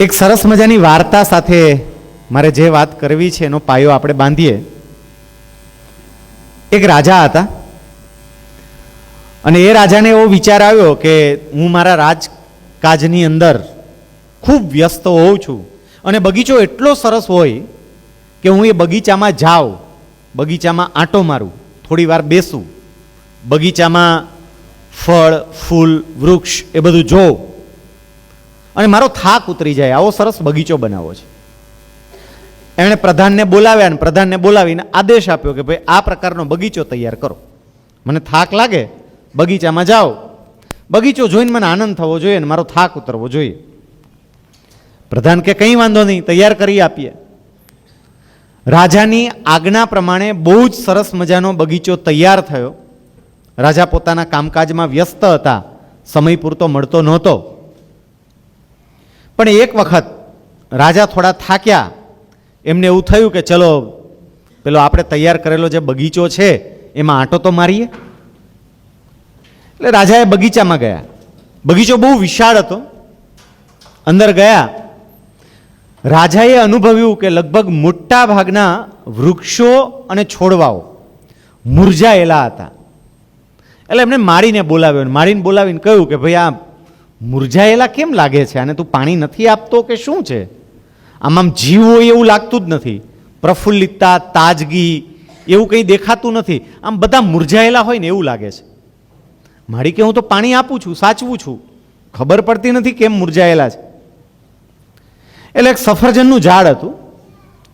એક સરસ મજાની વાર્તા સાથે મારે જે વાત કરવી છે એનો પાયો આપણે બાંધીએ. એક રાજા હતા. અને એ રાજાને એવો વિચાર આવ્યો કે હું મારા રાજકાજની અંદર ખૂબ વ્યસ્ત હોઉં છું અને બગીચો એટલો સરસ હોય કે હું એ બગીચામાં જાઉં, બગીચામાં આંટો મારું, થોડી વાર બેસું, બગીચામાં ફળ, ફૂલ, વૃક્ષ એ બધું જોઉં. અને મારો થાક ઉતરી જાય, આવો સરસ બગીચો બનાવવો છે. એણે પ્રધાનને બોલાવ્યા અને પ્રધાનને બોલાવીને આદેશ આપ્યો કે ભાઈ, આ પ્રકારનો બગીચો તૈયાર કરો. મને થાક લાગે, બગીચામાં જાઓ. બગીચો જોઈને મને આનંદ થવો જોઈએ અને મારો થાક ઉતરવો જોઈએ. પ્રધાન કે, કંઈ વાંધો નહીં, તૈયાર કરી આપીએ. રાજાની આજ્ઞા પ્રમાણે બહુ જ સરસ મજાનો બગીચો તૈયાર થયો. રાજા પોતાના કામકાજમાં વ્યસ્ત હતા. સમય પૂરતો મળતો નહોતો. પણ એક વખત રાજા થોડા થાક્યા. એમને એવું થયું કે ચલો, પેલો આપણે તૈયાર કરેલો જે બગીચો છે, એમાં આંટો તો મારીએ? એટલે રાજાએ બગીચામાં ગયા. બગીચો બહુ વિશાળ હતો. અંદર ગયા. રાજાએ અનુભવ્યું કે લગભગ મોટા ભાગના વૃક્ષો અને છોડવાઓ મુરઝાયેલા હતા. એટલે એમને મારીને બોલાવ્યો મારીને બોલાવીને કહ્યું કે ભાઈ આ મુરઝાયેલા કેમ લાગે છે? અને તું પાણી નથી આપતો કે શું છે? આમ આમ જીવ હોય એવું લાગતું જ નથી. પ્રફુલ્લિતતા, તાજગી એવું કંઈ દેખાતું નથી. આમ બધા મુરઝાયેલા હોય ને એવું લાગે છે. મારી કે હું તો પાણી આપું છું, સાચવું છું. ખબર પડતી નથી કેમ મુરઝાયેલા છે. એટલે એક સફરજનનું ઝાડ હતું.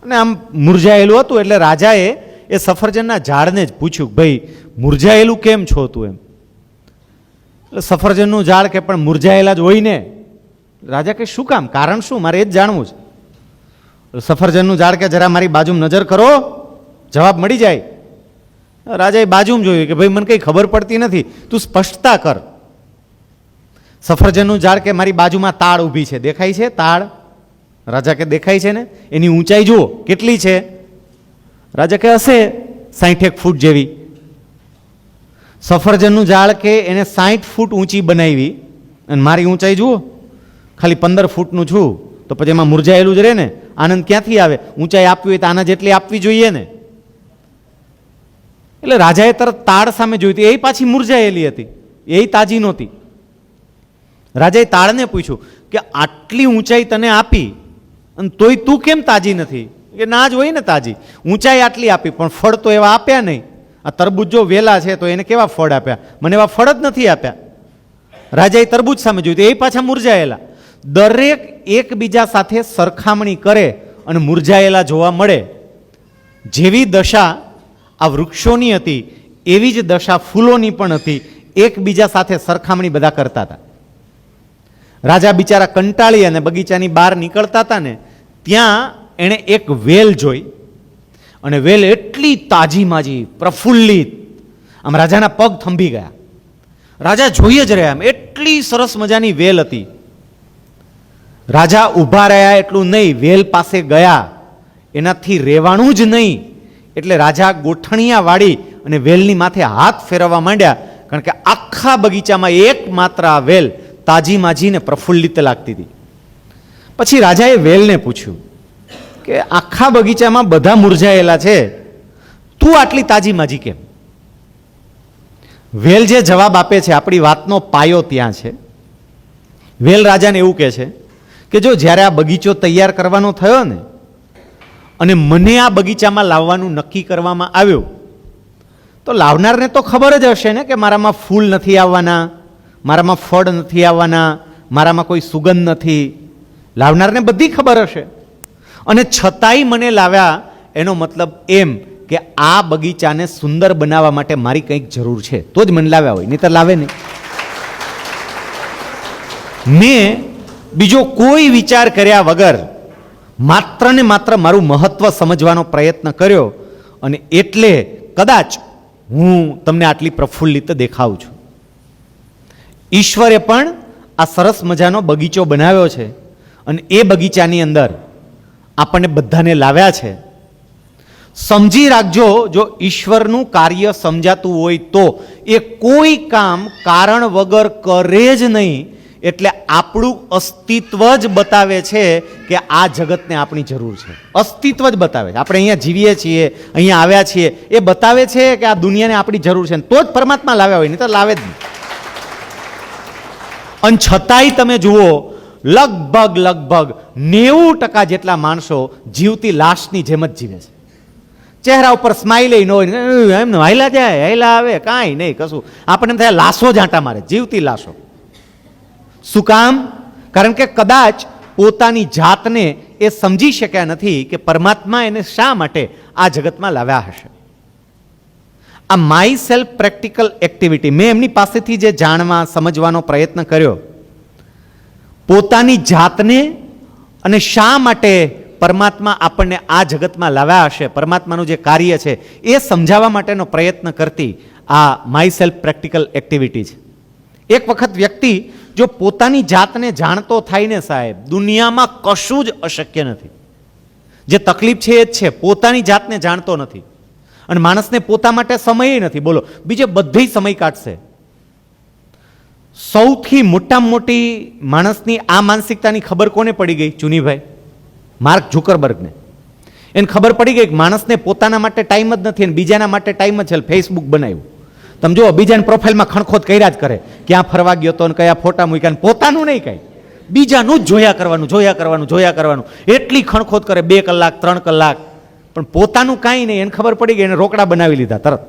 અને આમ મુરઝાયેલું હતું એટલે રાજાએ એ સફરજનના ઝાડને જ પૂછ્યું ભાઈ મુરઝાયેલું કેમ છો તું એમ? એટલે સફરજનનું ઝાડ કે પણ મુરઝાયેલા જ હોય ને, રાજા કે શું કામ? કારણ શું? મારે એ જ જાણવું છે. સફરજનનું ઝાડ કે જરા મારી બાજુમાં નજર કરો, જવાબ મળી જાય. રાજાએ બાજુમાં જોયું કે ભાઈ, મને કંઈ ખબર પડતી નથી. તું સ્પષ્ટતા કર. સફરજનનું ઝાડ કે મારી બાજુમાં તાળ ઊભી છે. દેખાય છે તાળ? રાજા કે દેખાય છે ને? એની ઊંચાઈ જુઓ, કેટલી છે? રાજા કે હશે સાઠેક ફૂટ જેવી. સફરજનનું ઝાડ કે એને સાઠ ફૂટ ઊંચી બનાવી અને મારી ઊંચાઈ જુઓ, ખાલી પંદર ફૂટનું છું, તો પછી એમાં મુરઝાયેલું જ રહે ને? આનંદ ક્યાંથી આવે? ઊંચાઈ આપવી હોય તો આના જેટલી આપવી જોઈએ ને? એટલે રાજાએ તરત તાળ સામે જોઈ હતી. એ પાછી મુરઝાયેલી હતી. એ તાજી નહોતી. રાજાએ તાળને પૂછ્યું કે આટલી ઊંચાઈ તને આપી અને તોય તું કેમ તાજી નથી? કે ના જ હોય ને તાજી. ઊંચાઈ આટલી આપી, પણ ફળ તો એવા આપ્યા નહીં. આ તરબૂચ જો વેલા છે તો એને કેવા ફળ આપ્યા? મને એવા ફળ જ નથી આપ્યા. રાજાએ તરબૂચ સામે જોયું એ પાછા મુરઝાયેલા. દરેક એકબીજા સાથે સરખામણી કરે અને મુરઝાયેલા જોવા મળે. જેવી દશા આ વૃક્ષોની હતી, એવી જ દશા ફૂલોની પણ હતી. એકબીજા સાથે સરખામણી બધા કરતા હતા. રાજા બિચારા કંટાળી અને બગીચાની બહાર નીકળતા હતા ને, ત્યાં એણે એક વેલ જોઈ. અને વેલ એટલી તાજી માજી પ્રફુલ્લિત. આમ રાજાના પગ થંભી ગયા. રાજા જોઈએ જ રહ્યા એમ, એટલી સરસ મજાની વેલ હતી. રાજા ઊભા રહ્યા એટલું નહીં, વેલ પાસે ગયા. એનાથી રહેવાનું જ નહીં. એટલે રાજા ગોઠણિયા વાળી અને વેલની માથે હાથ ફેરવવા માંડ્યા, કારણ કે આખા બગીચામાં એકમાત્ર આ વેલ તાજી માજીને પ્રફુલ્લિત લાગતી હતી. પછી રાજાએ વેલને પૂછ્યું કે આખા બગીચામાં બધા મુરઝાયેલા છે. તું આટલી તાજી માજી કેમ? વેલ જે જવાબ આપે છે, આપણી વાતનો પાયો ત્યાં છે. વેલ રાજાને એવું કહે છે કે જો જ્યારે આ બગીચો તૈયાર કરવાનો થયો ને, અને મને આ બગીચામાં લાવવાનું નક્કી કરવામાં આવ્યું, તો લાવનારને તો ખબર જ હશે ને કે મારામાં ફૂલ નથી આવવાના, મારામાં ફળ નથી આવવાના, મારામાં કોઈ સુગંધ નથી. લાવનારને બધી ખબર હશે. અને છતાંય મને લાવ્યા, એનો મતલબ એમ કે આ બગીચાને સુંદર બનાવવા માટે મારી કંઈક જરૂર છે. તો જ મને લાવ્યા હોય નહીં તો લાવે નહીં. મેં બીજો કોઈ વિચાર કર્યા વગર માત્ર ને માત્ર મારું મહત્વ સમજવાનો પ્રયત્ન કર્યો અને એટલે કદાચ હું તમને આટલી પ્રફુલ્લિત દેખાઉં છું. ઈશ્વરે પણ આ સરસ મજાનો બગીચો બનાવ્યો છે અને એ બગીચાની અંદર આપણને બધાને લાવ્યા છે. સમજી રાખજો, જો ઈશ્વરનું કાર્ય સમજાતું હોય તો એ કોઈ કામ કારણ વગર કરે જ નહીં, એટલે આપણું અસ્તિત્વ જ બતાવે છે કે આ જગતને આપણી જરૂર છે. અસ્તિત્વ જ બતાવે છે. આપણે અહીંયા જીવીએ છીએ, અહીંયા આવ્યા છીએ, એ બતાવે છે કે આ દુનિયાને આપણી જરૂર છે. તો જ પરમાત્મા લાવ્યા હોય, નહીં તો લાવે જ નહીં. અને છતાંય તમે જુઓ લગભગ લગભગ નેવું ટકા જેટલા માણસો જીવતી લાશની જેમ જ જીવે છે. ચહેરા ઉપર સ્માઇલ ન હોય એમ હાયલા જાય, હાયલા આવે, કાંઈ નહીં, કશું. આપણને થાય, લાશો જાંટા મારે, જીવતી લાશો. શું કામ? કારણ કે કદાચ પોતાની જાતને એ સમજી શક્યા નથી કે પરમાત્મા એને શા માટે આ જગતમાં લાવ્યા હશે. આ માય સેલ્ફ પ્રેક્ટિકલ એક્ટિવિટી મેં એમની પાસેથી જે જાણવા, સમજવાનો પ્રયત્ન કર્યો પોતાની જાતને અને શા માટે પરમાત્મા આપણને આ જગતમાં લાવ્યા હશે, પરમાત્માનું જે કાર્ય છે, એ સમજાવવા માટેનો પ્રયત્ન કરતી આ માય સેલ્ફ પ્રેક્ટિકલ એક્ટિવિટી છે એક વખત વ્યક્તિ જો પોતાની જાતને જાણતો થાય ને સાહેબ, દુનિયામાં કશું જ અશક્ય નથી. જે તકલીફ છે એ જ છે, પોતાની જાતને જાણતો નથી. અને માણસને પોતા માટે સમય નથી. બોલો, બીજે બધી સમય કાઢશે. સૌથી મોટામાં મોટી માણસની આ માનસિકતાની ખબર કોને પડી ગઈ? ચુનીભાઈ. માર્ક ઝુકરબર્ગને. એને ખબર પડી ગઈ કે માણસને પોતાના માટે ટાઈમ જ નથી અને બીજાના માટે ટાઈમ જ છે. ફેસબુક બનાવ્યું. તમે જુઓ, બીજાની પ્રોફાઇલમાં ખણખોદ કર્યા જ કરે. ક્યાં ફરવા ગયો તો ને કયા ફોટા મૂક્યા ને પોતાનું નહીં કાંઈ. બીજાનું જ જોયા કરવાનું જોયા કરવાનું જોયા કરવાનું. એટલી ખણખોદ કરે, બે કલાક, ત્રણ કલાક. પણ પોતાનું કાંઈ નહીં. એને ખબર પડી ગઈ, એને રોકડા બનાવી લીધા તરત.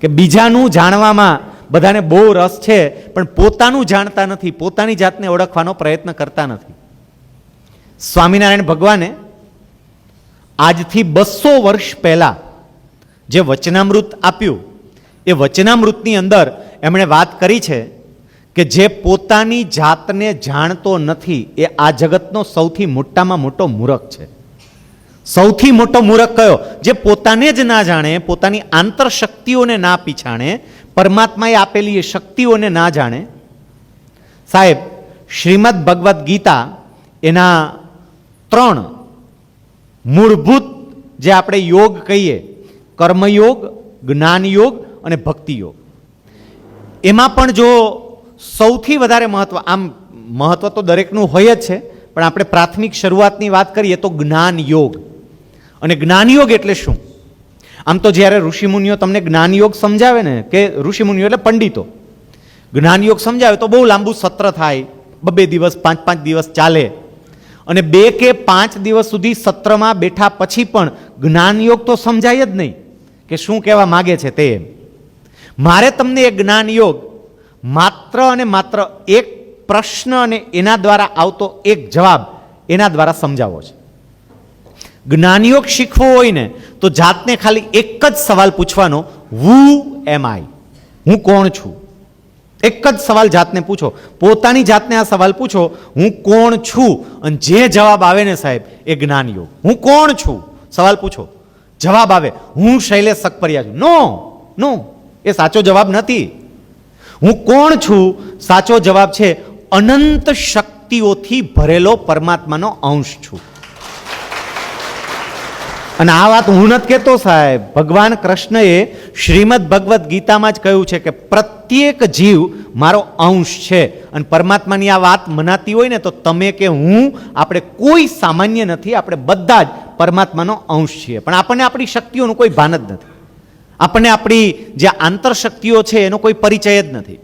કે બીજાનું જાણવામાં બધાને બહુ રસ છે, પણ પોતાનું જાણતા નથી, પોતાની જાતને ઓળખવાનો પ્રયત્ન કરતા નથી. સ્વામિનારાયણ ભગવાને આજથી બસો વર્ષ પહેલા જે વચનામૃત આપ્યું, એ વચનામૃતની અંદર એમણે વાત કરી છે કે જે પોતાની જાતને જાણતો નથી, એ આ જગતનો સૌથી મોટામાં મોટો મૂરખ છે. સૌથી મોટો મૂરખ કયો? જે પોતાને જ ના જાણે, પોતાની આંતરશક્તિઓને ના પીછાણે પરમાત્માએ આપેલી એ શક્તિઓને ના જાણે, સાહેબ, શ્રીમદ ભગવદ્ ગીતા એના ત્રણ મૂળભૂત જે આપણે યોગ કહીએ, કર્મયોગ, જ્ઞાનયોગ અને ભક્તિ યોગ એમાં પણ જો સૌથી વધારે મહત્વ, આમ મહત્વ તો દરેકનું હોય જ છે, પણ આપણે પ્રાથમિક શરૂઆતની વાત કરીએ તો જ્ઞાન યોગ અને જ્ઞાનયોગ એટલે શું? આમ તો જ્યારે ઋષિમુનિઓ તમને જ્ઞાનયોગ સમજાવે ને, કે ઋષિમુનિઓ એટલે પંડિતો, જ્ઞાનયોગ સમજાવે તો બહુ લાંબુ સત્ર થાય, બબે દિવસ, પાંચ પાંચ દિવસ ચાલે. અને બે કે પાંચ દિવસ સુધી સત્રમાં બેઠા પછી પણ જ્ઞાનયોગ તો સમજાય જ નહીં. કે શું કહેવા માગે છે તે? મારે તમને એ જ્ઞાનયોગ, માત્ર અને માત્ર એક પ્રશ્ન અને એના દ્વારા આવતો એક જવાબ એના દ્વારા સમજાવવો છે. જ્ઞાનયોગ શીખવો હોય ને, તો જાતને ખાલી એક જ સવાલ પૂછવાનો વુ એમ આઈ હું કોણ છું? એક જ સવાલ જાતને પૂછો. પોતાની જાતને આ સવાલ પૂછો, હું કોણ છું? અને જે જવાબ આવે ને સાહેબ, એ જ્ઞાનયોગ હું કોણ છું? સવાલ પૂછો. જવાબ આવે, હું શૈલેષ સકપરિયા છું. નો નો એ સાચો જવાબ નથી. હું કોણ છું? સાચો જવાબ છે, અનંત શક્તિઓથી ભરેલો પરમાત્માનો અંશ છું. અને આ વાત હું નથી કહેતો સાહેબ. ભગવાન કૃષ્ણએ શ્રીમદ ભગવદ્ ગીતામાં જ કહ્યું છે કે પ્રત્યેક જીવ મારો અંશ છે. અને પરમાત્માની આ વાત મનાતી હોય ને તો તમે કે હું આપણે કોઈ સામાન્ય નથી, આપણે બધા જ પરમાત્માનો અંશ છીએ. પણ આપણને આપણી શક્તિઓનું કોઈ ભાન જ નથી. આપણને આપણી જે આંતર શક્તિઓ છે એનો કોઈ પરિચય જ નથી.